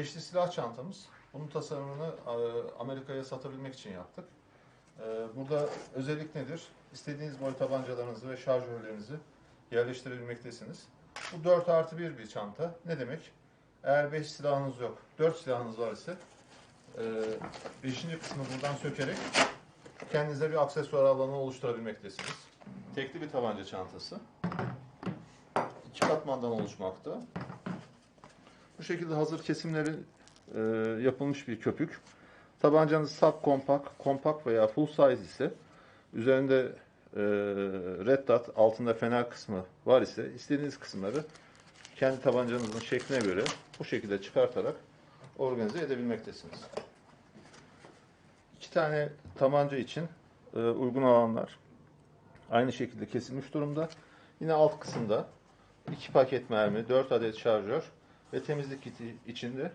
Beşli silah çantamız. Bunun tasarımını e, Amerika'ya satabilmek için yaptık. E, Burada özellik nedir? İstediğiniz boy tabancalarınızı ve şarjörlerinizi yerleştirebilmektesiniz. Bu 4 artı 1 bir çanta. Ne demek? Eğer 5 silahınız yok, 4 silahınız var ise 5. kısmı buradan sökerek kendinize bir aksesuar alanı oluşturabilmektesiniz. Tekli bir tabanca çantası. İki katmandan oluşmakta. Bu şekilde hazır kesimleri e, yapılmış bir köpük. Tabancanız sub kompakt, kompakt veya full size ise üzerinde e, red dot, altında fener kısmı var ise istediğiniz kısımları kendi tabancanızın şekline göre bu şekilde çıkartarak organize edebilmektesiniz. İki tane tabanca için e, uygun alanlar aynı şekilde kesilmiş durumda. Yine alt kısımda iki paket mermi, 4 adet şarjör ve temizlik kiti içinde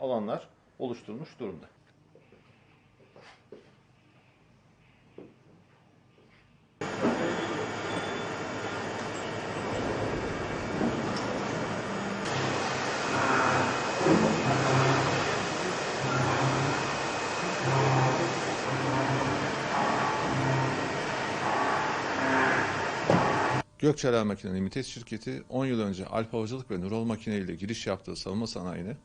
alanlar oluşturulmuş durumda. Gökçeler Makine Limited şirketi 10 yıl önce Alp Havacılık ve Nurol Makine ile giriş yaptığı savunma sanayine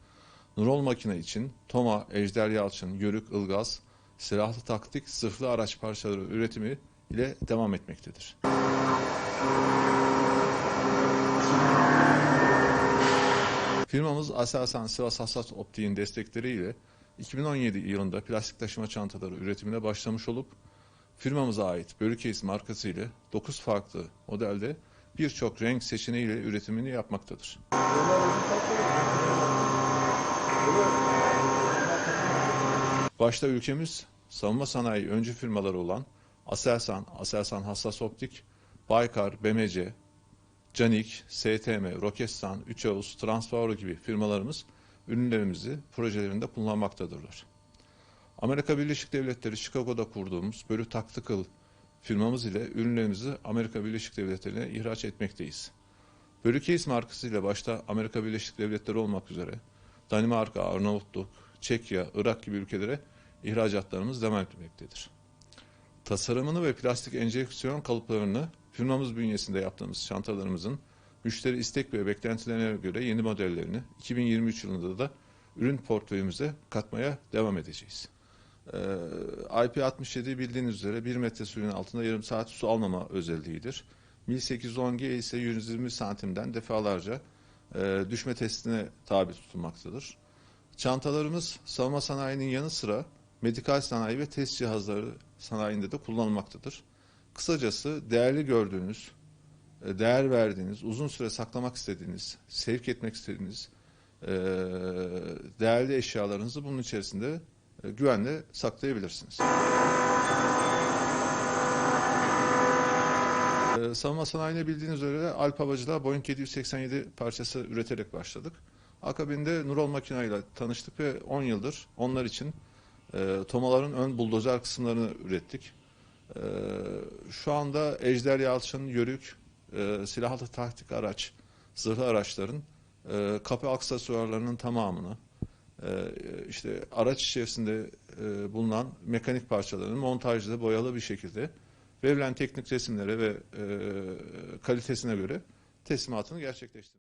Nurol Makine için Toma, Ejder Yalçın, Yörük, Ilgaz, silahlı taktik, zırhlı araç parçaları üretimi ile devam etmektedir. Firmamız Aselsan Sivas Hassas Optik'in destekleriyle 2017 yılında plastik taşıma çantaları üretimine başlamış olup firmamıza ait Bölükcase markası ile 9 farklı modelde birçok renk seçeneğiyle üretimini yapmaktadır. Başta ülkemiz savunma sanayi öncü firmaları olan Aselsan, Aselsan Hassas Optik, Baykar, BMC, Canik, STM, Roketsan, Üçavuz, Transfaro gibi firmalarımız ürünlerimizi projelerinde kullanmaktadırlar. Amerika Birleşik Devletleri Chicago'da kurduğumuz Bölük Tactical firmamız ile ürünlerimizi Amerika Birleşik Devletleri'ne ihraç etmekteyiz. Bölükcase markasıyla başta Amerika Birleşik Devletleri olmak üzere Danimarka, Arnavutluk, Çekya, Irak gibi ülkelere ihracatlarımız devam etmektedir. Tasarımını ve plastik enjeksiyon kalıplarını firmamız bünyesinde yaptığımız çantalarımızın müşteri istek ve beklentilerine göre yeni modellerini 2023 yılında da ürün portföyümüze katmaya devam edeceğiz. Ee, IP67 bildiğiniz üzere 1 metre suyun altında yarım saat su almama özelliğidir. 1810G ise 120 santimden defalarca e, düşme testine tabi tutulmaktadır. Çantalarımız savunma sanayinin yanı sıra medikal sanayi ve test cihazları sanayinde de kullanılmaktadır. Kısacası değerli gördüğünüz, e, değer verdiğiniz, uzun süre saklamak istediğiniz, sevk etmek istediğiniz e, değerli eşyalarınızı bunun içerisinde güvenle saklayabilirsiniz. Ee, savunma sanayine bildiğiniz üzere Alp Havacılığa Boeing 787 parçası üreterek başladık. Akabinde Nurol Makina ile tanıştık ve 10 yıldır onlar için e, tomaların ön buldozer kısımlarını ürettik. E, şu anda Ejder Yalçın, Yörük, e, silahlı taktik araç, zırhlı araçların e, kapı aksesuarlarının tamamını, e, işte araç içerisinde e, bulunan mekanik parçaların montajlı, boyalı bir şekilde verilen teknik resimlere ve e, kalitesine göre teslimatını gerçekleştirdik.